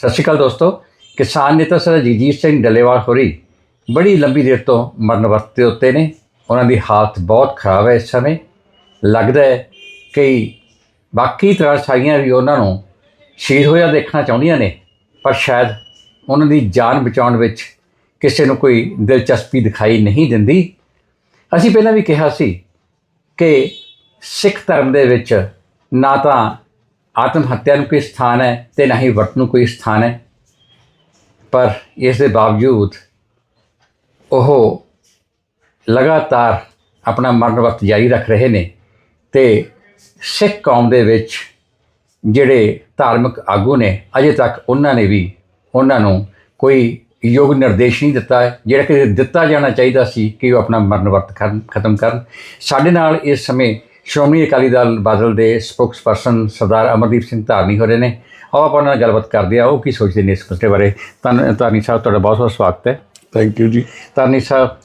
ਸਤਿ ਸ਼੍ਰੀ ਅਕਾਲ ਦੋਸਤੋ, ਕਿਸਾਨ ਨੇਤਾ ਸਰ ਜਗਜੀਤ ਸਿੰਘ ਡੱਲੇਵਾਲ ਹੋਰੀ ਬੜੀ ਲੰਬੀ ਦੇਰ ਤੋਂ ਮਰਨ ਵਰਤ ਦੇ ਉੱਤੇ ਨੇ। ਉਹਨਾਂ ਦੀ ਹਾਲਤ ਬਹੁਤ ਖਰਾਬ ਹੈ ਇਸ ਸਮੇਂ। ਲੱਗਦਾ ਹੈ ਕਿ ਬਾਕੀ ਤਰਾਸ਼ਾਈਆਂ ਵੀ ਉਹਨਾਂ ਨੂੰ ਸ਼ਹੀਦ ਹੋਇਆ ਦੇਖਣਾ ਚਾਹੁੰਦੀਆਂ ਨੇ, ਪਰ ਸ਼ਾਇਦ ਉਹਨਾਂ ਦੀ ਜਾਨ ਬਚਾਉਣ ਵਿੱਚ ਕਿਸੇ ਨੂੰ ਕੋਈ ਦਿਲਚਸਪੀ ਦਿਖਾਈ ਨਹੀਂ ਦਿੰਦੀ। ਅਸੀਂ ਪਹਿਲਾਂ ਵੀ ਕਿਹਾ ਸੀ ਕਿ ਸਿੱਖ ਧਰਮ ਦੇ ਵਿੱਚ ਨਾ ਤਾਂ ਆਤਮ ਹੱਤਿਆ ਨੂੰ ਕੋਈ ਸਥਾਨ ਹੈ ਤੇ ਨਾ ਹੀ ਵਰਤ ਨੂੰ ਕੋਈ ਸਥਾਨ ਹੈ ਪਰ ਇਸ ਦੇ ਬਾਵਜੂਦ ਉਹ ਲਗਾਤਾਰ ਆਪਣਾ ਮਰਨ ਵਰਤ ਜਾਰੀ ਰੱਖ ਰਹੇ ਨੇ ਤੇ ਸਿੱਖ ਕੌਮ ਦੇ ਵਿੱਚ ਜਿਹੜੇ ਧਾਰਮਿਕ ਆਗੂ ਨੇ ਅਜੇ ਤੱਕ ਉਹਨਾਂ ਨੇ ਵੀ ਉਹਨਾਂ ਨੂੰ ਕੋਈ ਯੋਗ ਨਿਰਦੇਸ਼ ਨਹੀਂ ਦਿੱਤਾ ਜਿਹੜਾ ਕਿ ਦਿੱਤਾ ਜਾਣਾ ਚਾਹੀਦਾ ਸੀ ਕਿ ਉਹ ਆਪਣਾ ਮਰਨ ਵਰਤ ਕਰਨ ਖਤਮ ਕਰਨ ਸਾਡੇ ਨਾਲ ਇਸ ਸਮੇਂ ਸ਼੍ਰੋਮਣੀ ਅਕਾਲੀ ਦਲ ਬਾਦਲ ਦੇ ਸਪੋਕਸਪਰਸਨ ਸਰਦਾਰ ਅਮਰਦੀਪ ਸਿੰਘ ਧਾਰਨੀ ਹੋ ਰਹੇ ਨੇ। ਆਓ ਆਪਾਂ ਉਹਨਾਂ ਨਾਲ ਗੱਲਬਾਤ ਕਰਦੇ ਆ ਉਹ ਕੀ ਸੋਚਦੇ ਨੇ ਇਸ ਮਸਲੇ ਬਾਰੇ। ਧਾਰਨੀ ਸਾਹਿਬ ਤੁਹਾਡਾ ਬਹੁਤ ਬਹੁਤ ਸਵਾਗਤ ਹੈ। ਥੈਂਕ ਯੂ ਜੀ। ਧਾਰਨੀ ਸਾਹਿਬ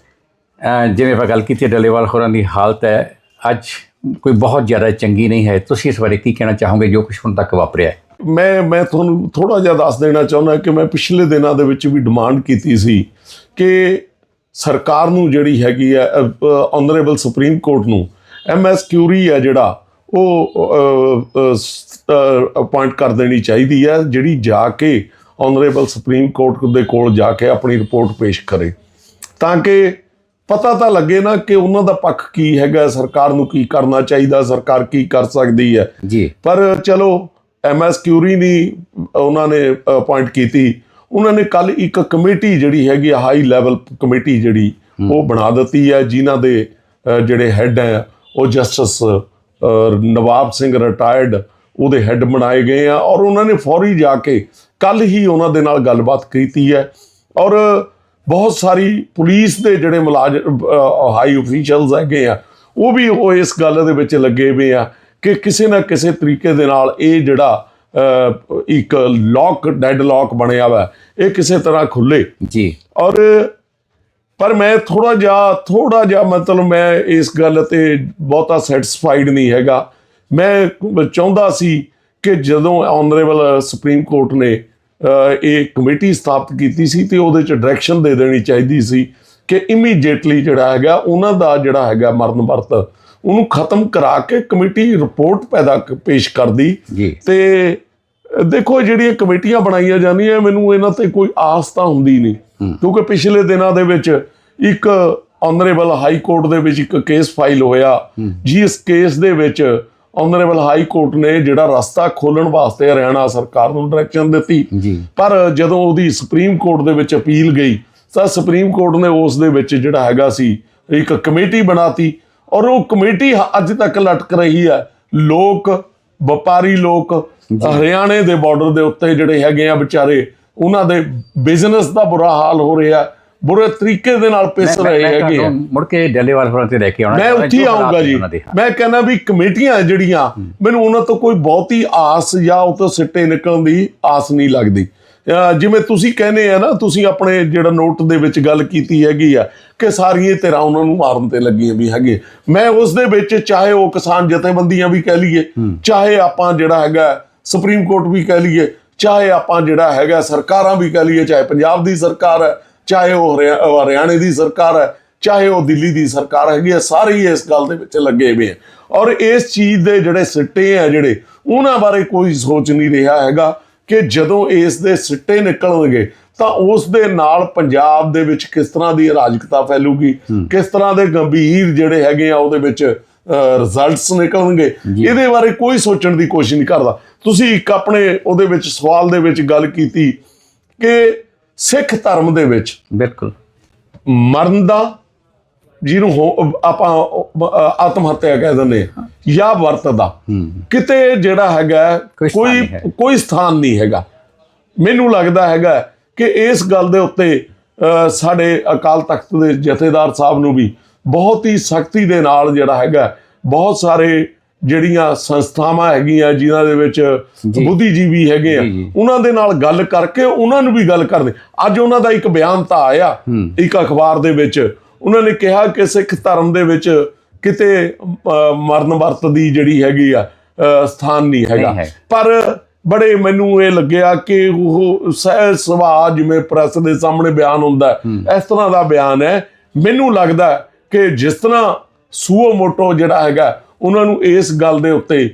ਜਿਵੇਂ ਆਪਾਂ ਗੱਲ ਕੀਤੀ ਡੱਲੇਵਾਲ ਹੋਰਾਂ ਦੀ ਹਾਲਤ ਹੈ ਅੱਜ ਕੋਈ ਬਹੁਤ ਜ਼ਿਆਦਾ ਚੰਗੀ ਨਹੀਂ ਹੈ। ਤੁਸੀਂ ਇਸ ਬਾਰੇ ਕੀ ਕਹਿਣਾ ਚਾਹੋਗੇ ਜੋ ਕੁਝ ਹੁਣ ਤੱਕ ਵਾਪਰਿਆ ਹੈ? ਮੈਂ ਮੈਂ ਤੁਹਾਨੂੰ ਥੋੜਾ ਜਿਹਾ ਦੱਸ ਦੇਣਾ ਚਾਹੁੰਦਾ ਕਿ ਮੈਂ ਪਿਛਲੇ ਦਿਨਾਂ ਦੇ ਵਿੱਚ ਵੀ ਡਿਮਾਂਡ ਕੀਤੀ ਸੀ ਕਿ ਸਰਕਾਰ ਨੂੰ ਜਿਹੜੀ ਹੈਗੀ ਹੈ ਆਨਰੇਬਲ ਸੁਪਰੀਮ ਕੋਰਟ ਨੂੰ ਐਮਐਸ ਕਿਊਰੀ ਹੈ ਜਿਹੜਾ ਉਹ ਅਪਾਇੰਟ ਕਰ ਦੇਣੀ ਚਾਹੀਦੀ ਹੈ ਜਿਹੜੀ ਜਾ ਕੇ ਆਨਰੇਬਲ ਸੁਪਰੀਮ ਕੋਰਟ ਦੇ ਕੋਲ ਜਾ ਕੇ ਆਪਣੀ ਰਿਪੋਰਟ ਪੇਸ਼ ਕਰੇ। ਤਾਂ ਕਿ ਪਤਾ ਤਾਂ ਲੱਗੇ ਨਾ ਕਿ ਉਹਨਾਂ ਦਾ ਪੱਖ ਕੀ ਹੈਗਾ ਸਰਕਾਰ ਨੂੰ ਕੀ ਕਰਨਾ ਚਾਹੀਦਾ ਸਰਕਾਰ ਕੀ ਕਰ ਸਕਦੀ ਹੈ। ਜੀ। ਪਰ ਚਲੋ ਐਮਐਸ ਕਿਊਰੀ ਦੀ ਉਹਨਾਂ ਨੇ ਅਪਾਇੰਟ ਕੀਤੀ। ਉਹਨਾਂ ਨੇ ਕੱਲ ਇੱਕ ਕਮੇਟੀ ਜਿਹੜੀ ਹੈਗੀ ਹਾਈ ਲੈਵਲ ਕਮੇਟੀ ਜਿਹੜੀ ਉਹ ਬਣਾ ਦਿੱਤੀ ਹੈ ਜਿਨ੍ਹਾਂ ਦੇ ਜਿਹੜੇ ਹੈੱਡ ਹੈ ਉਹ ਜਸਟਿਸ ਨਵਾਬ ਸਿੰਘ ਰਿਟਾਇਰਡ ਉਹਦੇ ਹੈੱਡ ਬਣਾਏ ਗਏ ਆ ਔਰ ਉਹਨਾਂ ਨੇ ਫੌਰੀ ਜਾ ਕੇ ਕੱਲ ਹੀ ਉਹਨਾਂ ਦੇ ਨਾਲ ਗੱਲਬਾਤ ਕੀਤੀ ਹੈ ਔਰ ਬਹੁਤ ਸਾਰੀ ਪੁਲਿਸ ਦੇ ਜਿਹੜੇ ਮੁਲਾਜ਼ਮ ਹਾਈ ਅਫੀਸ਼ੀਅਲਸ ਹੈਗੇ ਆ ਉਹ ਵੀ ਉਹ ਇਸ ਗੱਲ ਦੇ ਵਿੱਚ ਲੱਗੇ ਹੋਏ ਆ ਕਿ ਕਿਸੇ ਨਾ ਕਿਸੇ ਤਰੀਕੇ ਦੇ ਨਾਲ ਇਹ ਜਿਹੜਾ ਇੱਕ ਲੌਕ ਡੈਡ ਲੌਕ ਬਣਿਆ ਵਾ ਇਹ ਕਿਸੇ ਤਰ੍ਹਾਂ ਖੁੱਲੇ ਜੀ। ਔਰ ਪਰ ਮੈਂ ਥੋੜਾ ਜਿਹਾ ਥੋੜਾ ਜਿਹਾ ਮਤਲਬ ਮੈਂ ਇਸ ਗੱਲ ਤੇ ਬਹੁਤਾ ਸੈਟੀਸਫਾਈਡ ਨਹੀਂ ਹੈਗਾ। ਮੈਂ ਚਾਹੁੰਦਾ ਸੀ ਕਿ ਜਦੋਂ ਆਨਰੇਬਲ ਸੁਪਰੀਮ ਕੋਰਟ ਨੇ ਇਹ ਕਮੇਟੀ ਸਥਾਪਿਤ ਕੀਤੀ ਸੀ ਤੇ ਉਹਦੇ ਚ ਡਾਇਰੈਕਸ਼ਨ ਦੇ ਦੇਣੀ ਚਾਹੀਦੀ ਸੀ ਕਿ ਇਮੀਡੀਏਟਲੀ ਜਿਹੜਾ ਹੈਗਾ ਉਹਨਾਂ ਦਾ ਜਿਹੜਾ ਹੈਗਾ ਮਰਨ ਵਰਤ ਉਹਨੂੰ ਖਤਮ ਕਰਾ ਕੇ ਕਮੇਟੀ ਰਿਪੋਰਟ ਪੈਦਾ ਪੇਸ਼ ਕਰਦੀ। ਤੇ ਦੇਖੋ ਜਿਹੜੀਆਂ ਕਮੇਟੀਆਂ ਬਣਾਈਆਂ ਜਾਂਦੀਆਂ ਮੈਨੂੰ ਇਹਨਾਂ ਤੇ ਕੋਈ ਆਸ ਤਾਂ ਹੁੰਦੀ ਨਹੀਂ। ਕਿਉਂਕਿ ਪਿਛਲੇ ਦਿਨਾਂ ਦੇ ਵਿੱਚ ਇੱਕ ਆਨਰੇਬਲ ਹਾਈ ਕੋਰਟ ਦੇ ਵਿੱਚ ਇੱਕ ਕੇਸ ਫਾਈਲ ਹੋਇਆ। ਜਿਸ ਕੇਸ ਦੇ ਵਿੱਚ ਆਨਰੇਬਲ ਹਾਈ ਕੋਰਟ ਨੇ ਜਿਹੜਾ ਰਸਤਾ ਖੋਲਣ ਵਾਸਤੇ ਹਰਿਆਣਾ ਸਰਕਾਰ ਨੂੰ ਡਾਇਰੈਕਸ਼ਨ ਦਿੱਤੀ। ਪਰ ਜਦੋਂ ਉਹਦੀ ਸੁਪਰੀਮ ਕੋਰਟ ਦੇ ਵਿੱਚ ਅਪੀਲ ਗਈ ਤਾਂ ਸੁਪਰੀਮ ਕੋਰਟ ਨੇ ਉਸ ਦੇ ਵਿੱਚ ਜਿਹੜਾ ਹੈਗਾ ਸੀ ਇੱਕ ਕਮੇਟੀ ਬਣਾਤੀ ਔਰ ਉਹ ਕਮੇਟੀ ਅੱਜ ਤੱਕ ਲਟਕ ਰਹੀ ਹੈ। ਲੋਕ ਵਪਾਰੀ ਲੋਕ ਹਰਿਆਣੇ ਦੇ ਬਾਰਡਰ ਦੇ ਉੱਤੇ ਜਿਹੜੇ ਹੈਗੇ ਆ ਵਿਚਾਰੇ ਉਹਨਾਂ ਦੇ ਬਿਜ਼ਨਸ ਦਾ ਬੁਰਾ ਹਾਲ ਹੋ ਰਿਹਾ ਬੁਰੇ ਤਰੀਕੇ ਦੇ ਨਾਲ ਪਿਸ ਰਹੇ ਹੈਗੇ ਮੁੜ ਕੇ ਡੱਲੇਵਾਲ ਹੋਰਾਂ ਤੇ ਲੈ ਕੇ ਆਉਣਾ ਮੈਂ ਉੱਥੇ ਆਉਂਗਾ ਜੀ। ਮੈਂ ਕਹਿੰਦਾ ਵੀ ਕਮੇਟੀਆਂ ਜਿਹੜੀਆਂ ਮੈਨੂੰ ਉਹਨਾਂ ਤੋਂ ਕੋਈ ਬਹੁਤੀ ਆਸ ਜਾਂ ਉਹ ਤੋਂ ਸਿੱਟੇ ਨਿਕਲਣ ਦੀ ਆਸ ਨਹੀਂ ਲੱਗਦੀ। ਜਿਵੇਂ ਤੁਸੀਂ ਕਹਿੰਦੇ ਆ ਨਾ ਤੁਸੀਂ ਆਪਣੇ ਜਿਹੜਾ ਨੋਟ ਦੇ ਵਿੱਚ ਗੱਲ ਕੀਤੀ ਹੈਗੀ ਆ ਕਿ ਸਾਰੀਆਂ ਤਰ੍ਹਾਂ ਉਹਨਾਂ ਨੂੰ ਮਾਰਨ ਤੇ ਲੱਗੀਆਂ ਵੀ ਹੈਗੇ। ਮੈਂ ਉਸ ਦੇ ਵਿੱਚ ਚਾਹੇ ਉਹ ਕਿਸਾਨ ਜਥੇਬੰਦੀਆਂ ਵੀ ਕਹਿ ਲਈਏ ਚਾਹੇ ਆਪਾਂ ਜਿਹੜਾ ਹੈਗਾ ਸੁਪਰੀਮ ਕੋਰਟ ਵੀ ਕਹਿ ਲਈਏ ਚਾਹੇ ਆਪਾਂ ਜਿਹੜਾ ਹੈਗਾ ਸਰਕਾਰਾਂ ਵੀ ਕਹਿ ਲਈਏ ਚਾਹੇ ਪੰਜਾਬ ਦੀ ਸਰਕਾਰ ਹੈ ਚਾਹੇ ਉਹ ਹਰਿਆਣੇ ਦੀ ਸਰਕਾਰ ਹੈ ਚਾਹੇ ਉਹ ਦਿੱਲੀ ਦੀ ਸਰਕਾਰ ਹੈਗੀ ਆ ਸਾਰੇ ਹੀ ਇਸ ਗੱਲ ਦੇ ਵਿੱਚ ਲੱਗੇ ਹੋਏ ਆ ਔਰ ਇਸ ਚੀਜ਼ ਦੇ ਜਿਹੜੇ ਸਿੱਟੇ ਆ ਜਿਹੜੇ ਉਹਨਾਂ ਬਾਰੇ ਕੋਈ ਸੋਚ ਨਹੀਂ ਰਿਹਾ ਹੈਗਾ ਕਿ ਜਦੋਂ ਇਸ ਦੇ ਸਿੱਟੇ ਨਿਕਲਣਗੇ ਤਾਂ ਉਸ ਦੇ ਨਾਲ ਪੰਜਾਬ ਦੇ ਵਿੱਚ ਕਿਸ ਤਰ੍ਹਾਂ ਦੀ ਅਰਾਜਕਤਾ ਫੈਲੂਗੀ ਕਿਸ ਤਰ੍ਹਾਂ ਦੇ ਗੰਭੀਰ ਜਿਹੜੇ ਹੈਗੇ ਆ ਉਹਦੇ ਵਿੱਚ ਰਿਜ਼ਲਟਸ ਨਿਕਲਣਗੇ ਇਹਦੇ ਬਾਰੇ ਕੋਈ ਸੋਚਣ ਦੀ ਕੋਸ਼ਿਸ਼ ਨਹੀਂ ਕਰਦਾ। ਤੁਸੀਂ ਇੱਕ ਆਪਣੇ ਉਹਦੇ ਵਿੱਚ ਸਵਾਲ ਦੇ ਵਿੱਚ ਗੱਲ ਕੀਤੀ ਕਿ ਸਿੱਖ ਧਰਮ ਦੇ ਵਿੱਚ ਬਿਲਕੁਲ। ਮਰਨ ਦਾ ਜਿਹਨੂੰ ਹੋ- ਆਪਾਂ ਆਤਮ ਹੱਤਿਆ ਕਹਿ ਦਿੰਦੇ ਜਾਂ ਵਰਤ ਦਾ ਕਿਤੇ ਜਿਹੜਾ ਹੈਗਾ ਕੋਈ ਕੋਈ ਸਥਾਨ ਨਹੀਂ ਹੈਗਾ। ਮੈਨੂੰ ਲੱਗਦਾ ਹੈਗਾ ਕਿ ਇਸ ਗੱਲ ਦੇ ਉੱਤੇ ਸਾਡੇ ਅਕਾਲ ਤਖਤ ਦੇ ਜਥੇਦਾਰ ਸਾਹਿਬ ਨੂੰ ਵੀ ਬਹੁਤ ਹੀ ਸਖਤੀ ਦੇ ਨਾਲ ਜਿਹੜਾ ਹੈਗਾ ਬਹੁਤ ਸਾਰੇ ਜਿਹੜੀਆਂ ਸੰਸਥਾਵਾਂ ਹੈਗੀਆਂ ਜਿਨ੍ਹਾਂ ਦੇ ਵਿੱਚ ਬੁੱਧੀਜੀਵੀ ਹੈਗੇ ਆ। ਉਹਨਾਂ ਦੇ ਨਾਲ ਗੱਲ ਕਰਕੇ ਉਹਨਾਂ ਨੂੰ ਵੀ ਗੱਲ ਕਰਦੇ ਅੱਜ ਉਹਨਾਂ ਦਾ ਇੱਕ ਬਿਆਨ ਤਾਂ ਆਇਆ ਇੱਕ ਅਖਬਾਰ ਦੇ ਵਿੱਚ। ਉਹਨਾਂ ਨੇ ਕਿਹਾ ਕਿ ਸਿੱਖ ਧਰਮ ਦੇ ਵਿੱਚ ਕਿਤੇ ਮਰਨ ਵਰਤ ਦੀ ਜਿਹੜੀ ਹੈਗੀ ਆ ਸਥਾਨ ਨਹੀਂ ਹੈਗਾ। ਪਰ ਬੜੇ ਮੈਨੂੰ ਇਹ ਲੱਗਿਆ ਕਿ ਉਹ ਸਹਿਜ ਸੁਭਾਅ ਜਿਵੇਂ ਪ੍ਰੈਸ ਦੇ ਸਾਹਮਣੇ ਬਿਆਨ ਹੁੰਦਾ ਇਸ ਤਰ੍ਹਾਂ ਦਾ ਬਿਆਨ ਹੈ। ਮੈਨੂੰ ਲੱਗਦਾ ਕਿ ਜਿਸ ਤਰ੍ਹਾਂ ਸੂਓ ਮੋਟੋ ਜਿਹੜਾ ਹੈਗਾ ਉਹਨਾਂ ਨੂੰ ਇਸ ਗੱਲ ਦੇ ਉੱਤੇ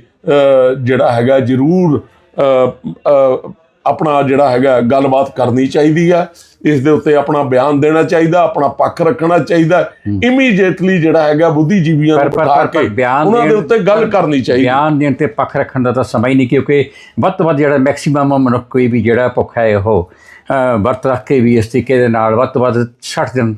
ਜਿਹੜਾ ਹੈਗਾ ਜ਼ਰੂਰ ਆਪਣਾ ਜਿਹੜਾ ਹੈਗਾ ਗੱਲਬਾਤ ਕਰਨੀ ਚਾਹੀਦੀ ਆ। ਇਸ ਦੇ ਉੱਤੇ ਆਪਣਾ ਬਿਆਨ ਦੇਣਾ ਚਾਹੀਦਾ ਆਪਣਾ ਪੱਖ ਰੱਖਣਾ ਚਾਹੀਦਾ। ਇਮੀਡੀਏਟਲੀ ਜਿਹੜਾ ਹੈਗਾ ਬੁੱਧੀਜੀਵੀਆਂ ਨੂੰ ਬਿਠਾ ਕੇ ਬਿਆਨ ਉਹਨਾਂ ਦੇ ਉੱਤੇ ਗੱਲ ਕਰਨੀ ਚਾਹੀਦੀ। ਬਿਆਨ ਦੇਣ ਤੇ ਪੱਖ ਰੱਖਣ ਦਾ ਤਾਂ ਸਮਾਂ ਹੀ ਨਹੀਂ ਕਿਉਂਕਿ ਵੱਧ ਤੋਂ ਵੱਧ ਜਿਹੜਾ ਮੈਕਸਿਮਮ ਮਨੁੱਖ ਕੋਈ ਵੀ ਜਿਹੜਾ ਭੁੱਖ ਹੈ ਉਹ ਵਰਤ ਰੱਖ ਕੇ ਵੀ ਇਸ ਤਰੀਕੇ ਦੇ ਨਾਲ ਵੱਧ ਤੋਂ ਵੱਧ 60 ਦਿਨ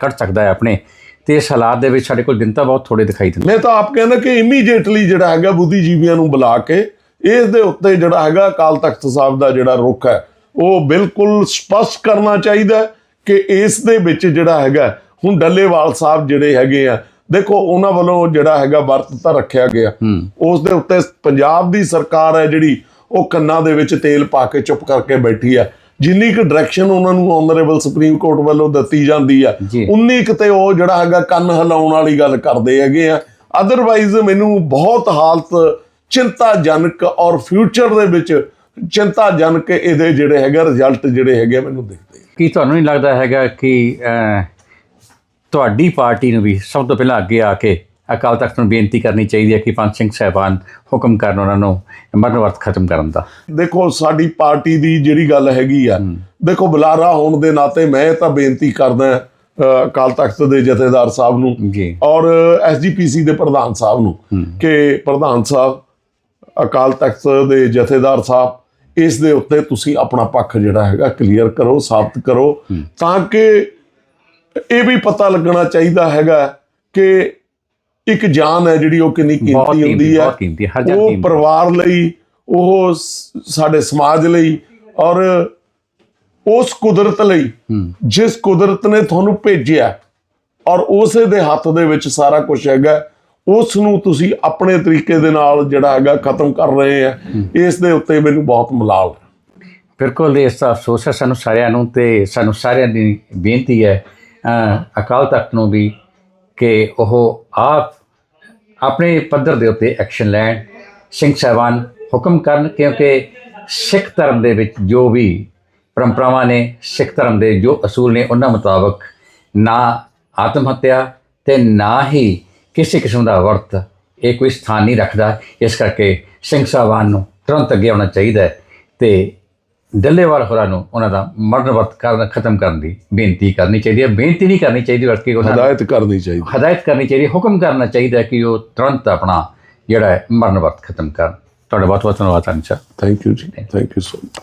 ਕੱਢ ਸਕਦਾ ਹੈ ਆਪਣੇ। ਤੇ ਇਸ ਹਾਲਾਤ ਦੇ ਵਿੱਚ ਸਾਡੇ ਕੋਲ ਦਿਨ ਤਾਂ ਬਹੁਤ ਥੋੜੇ ਦਿਖਾਈ ਦਿੰਦੇ। ਮੈਂ ਤਾਂ ਆਪ ਕਹਿੰਦਾ ਕਿ ਇਮੀਡੀਏਟਲੀ ਜਿਹੜਾ ਹੈਗਾ ਬੁੱਧੀਜੀਵੀਆਂ ਨੂੰ ਬੁਲਾ ਕੇ ਇਸ ਦੇ ਉੱਤੇ ਜਿਹੜਾ ਹੈਗਾ ਅਕਾਲ ਤਖਤ ਸਾਹਿਬ ਦਾ ਜਿਹੜਾ ਰੁਖ ਹੈ ਉਹ ਬਿਲਕੁਲ ਸਪਸ਼ਟ ਕਰਨਾ ਚਾਹੀਦਾ ਹੈ ਕਿ ਇਸ ਦੇ ਵਿੱਚ ਜਿਹੜਾ ਹੈਗਾ ਹੁਣ ਡੱਲੇਵਾਲ ਸਾਹਿਬ ਜਿਹੜੇ ਹੈਗੇ ਆ ਦੇਖੋ ਉਹਨਾਂ ਵੱਲੋਂ ਜਿਹੜਾ ਹੈਗਾ ਵਰਤ ਤਾਂ ਰੱਖਿਆ ਗਿਆ। ਉਸ ਦੇ ਉੱਤੇ ਪੰਜਾਬ ਦੀ ਸਰਕਾਰ ਹੈ ਜਿਹੜੀ ਉਹ ਕੰਨਾਂ ਦੇ ਵਿੱਚ ਤੇਲ ਪਾ ਕੇ ਚੁੱਪ ਕਰਕੇ ਬੈਠੀ ਆ ਜਿੰਨੀ ਕੁ ਡਾਇਰੈਕਸ਼ਨ ਉਹਨਾਂ ਨੂੰ ਆਨਰੇਬਲ ਸੁਪਰੀਮ ਕੋਰਟ ਵੱਲੋਂ ਦਿੱਤੀ ਜਾਂਦੀ ਆ। ਉਨੀ ਕੁ ਤੇ ਉਹ ਜਿਹੜਾ ਹੈਗਾ ਕੰਨ ਹਿਲਾਉਣ ਵਾਲੀ ਗੱਲ ਕਰਦੇ ਹੈਗੇ ਆ ਅਦਰਵਾਈਜ਼ ਮੈਨੂੰ ਬਹੁਤ ਹਾਲਤ ਚਿੰਤਾਜਨਕ ਔਰ ਫਿਊਚਰ ਦੇ ਵਿੱਚ ਚਿੰਤਾਜਨਕ ਇਹਦੇ ਜਿਹੜੇ ਹੈਗੇ ਰਿਜ਼ਲਟ ਜਿਹੜੇ ਹੈਗੇ ਮੈਨੂੰ ਦਿਖਦੇ। ਕੀ ਤੁਹਾਨੂੰ ਨਹੀਂ ਲੱਗਦਾ ਹੈਗਾ ਕਿ ਤੁਹਾਡੀ ਪਾਰਟੀ ਨੂੰ ਵੀ ਸਭ ਤੋਂ ਪਹਿਲਾਂ ਅੱਗੇ ਆ ਕੇ ਅਕਾਲ ਤਖਤ ਨੂੰ ਬੇਨਤੀ ਕਰਨੀ ਚਾਹੀਦੀ ਹੈ ਕਿ ਪੰਜ ਸਿੰਘ ਸਾਹਿਬਾਨ ਹੁਕਮ ਕਰਨ ਉਹਨਾਂ ਨੂੰ ਮਰਨ ਵਰਤ ਖਤਮ ਕਰਨ ਦਾ। ਦੇਖੋ ਸਾਡੀ ਪਾਰਟੀ ਦੀ ਜਿਹੜੀ ਗੱਲ ਹੈਗੀ ਆ ਦੇਖੋ ਬੁਲਾਰਾ ਹੋਣ ਦੇ ਨਾਤੇ ਮੈਂ ਤਾਂ ਬੇਨਤੀ ਕਰਦਾ ਅਕਾਲ ਤਖਤ ਦੇ ਜਥੇਦਾਰ ਸਾਹਿਬ ਨੂੰ ਜੀ। ਔਰ ਐਸਜੀਪੀਸੀ ਦੇ ਪ੍ਰਧਾਨ ਸਾਹਿਬ ਨੂੰ ਕਿ ਪ੍ਰਧਾਨ ਸਾਹਿਬ ਅਕਾਲ ਤਖਤ ਦੇ ਜਥੇਦਾਰ ਸਾਹਿਬ ਇਸ ਦੇ ਉੱਤੇ ਤੁਸੀਂ ਆਪਣਾ ਪੱਖ ਜਿਹੜਾ ਹੈਗਾ ਕਲੀਅਰ ਕਰੋ ਸਾਬਤ ਕਰੋ ਤਾਂ ਕਿ ਇਹ ਵੀ ਪਤਾ ਲੱਗਣਾ ਚਾਹੀਦਾ ਹੈਗਾ ਕਿ ਇੱਕ ਜਾਨ ਹੈ ਜਿਹੜੀ ਉਹ ਕਿੰਨੀ ਕੀਮਤੀ ਹੁੰਦੀ ਹੈ। ਬਹੁਤ ਕੀਮਤੀ ਹਰ ਜਾਨ ਉਹ ਪਰਿਵਾਰ ਲਈ ਉਹ ਸਾਡੇ ਸਮਾਜ ਲਈ ਔਰ ਉਸ ਕੁਦਰਤ ਲਈ ਜਿਸ ਕੁਦਰਤ ਨੇ ਤੁਹਾਨੂੰ ਭੇਜਿਆ ਔਰ ਉਸੇ ਦੇ ਹੱਥ ਦੇ ਵਿੱਚ ਸਾਰਾ ਕੁਝ ਹੈਗਾ ਉਸ ਨੂੰ ਤੁਸੀਂ ਆਪਣੇ ਤਰੀਕੇ ਦੇ ਨਾਲ ਜਿਹੜਾ ਹੈਗਾ ਖਤਮ ਕਰ ਰਹੇ ਆ ਇਸ ਦੇ ਉੱਤੇ ਮੈਨੂੰ ਬਹੁਤ ਮਲਾਲ। ਬਿਲਕੁਲ ਇਸ ਦਾ ਅਫਸੋਸ ਹੈ ਸਾਨੂੰ ਸਾਰਿਆਂ ਨੂੰ ਤੇ ਸਾਨੂੰ ਸਾਰਿਆਂ ਦੀ ਬੇਨਤੀ ਹੈ ਅਕਾਲ ਤਖਤ ਨੂੰ ਵੀ ਕਿ ਉਹ ਆਪ ਆਪਣੇ ਪੱਧਰ ਦੇ ਉੱਤੇ ਐਕਸ਼ਨ ਲੈਣ, ਸਿੰਘ ਸਾਹਿਬਾਨ ਹੁਕਮ ਕਰਨ ਕਿਉਂਕਿ ਸਿੱਖ ਧਰਮ ਦੇ ਵਿੱਚ ਜੋ ਵੀ ਪਰੰਪਰਾਵਾਂ ਨੇ, ਸਿੱਖ ਧਰਮ ਦੇ ਜੋ ਅਸੂਲ ਨੇ, ਉਹਨਾਂ ਮੁਤਾਬਕ ਨਾ ਆਤਮ ਹੱਤਿਆ ਤੇ ਨਾ ਹੀ ਕਿਸੇ ਕਿਸਮ ਦਾ ਵਰਤ ਇਹ ਕੋਈ ਸਥਾਨ ਨਹੀਂ ਰੱਖਦਾ। ਇਸ ਕਰਕੇ ਸਿੰਘ ਸਾਹਿਬਾਨ ਨੂੰ ਤੁਰੰਤ ਅੱਗੇ ਆਉਣਾ ਚਾਹੀਦਾ ਹੈ ਤੇ ਡੱਲੇਵਾਲ ਹੋਰਾਂ ਨੂੰ ਉਹਨਾਂ ਦਾ ਮਰਨ ਵਰਤ ਕਰਨ ਖਤਮ ਕਰਨ ਦੀ ਬੇਨਤੀ ਕਰਨੀ ਚਾਹੀਦੀ ਹੈ। ਬੇਨਤੀ ਨਹੀਂ ਕਰਨੀ ਚਾਹੀਦੀ ਬਲਕਿ ਉਹਨਾਂ ਹਦਾਇਤ ਕਰਨੀ ਚਾਹੀਦੀ। ਹਦਾਇਤ ਕਰਨੀ ਚਾਹੀਦੀ ਹੈ ਹੁਕਮ ਕਰਨਾ ਚਾਹੀਦਾ ਕਿ ਉਹ ਤੁਰੰਤ ਆਪਣਾ ਜਿਹੜਾ ਹੈ ਮਰਨ ਵਰਤ ਖਤਮ ਕਰਨ। ਤੁਹਾਡਾ ਬਹੁਤ ਬਹੁਤ ਧੰਨਵਾਦ ਅਨਸ਼ਾ ਥੈਂਕ ਯੂ ਜੀ। Thank you so much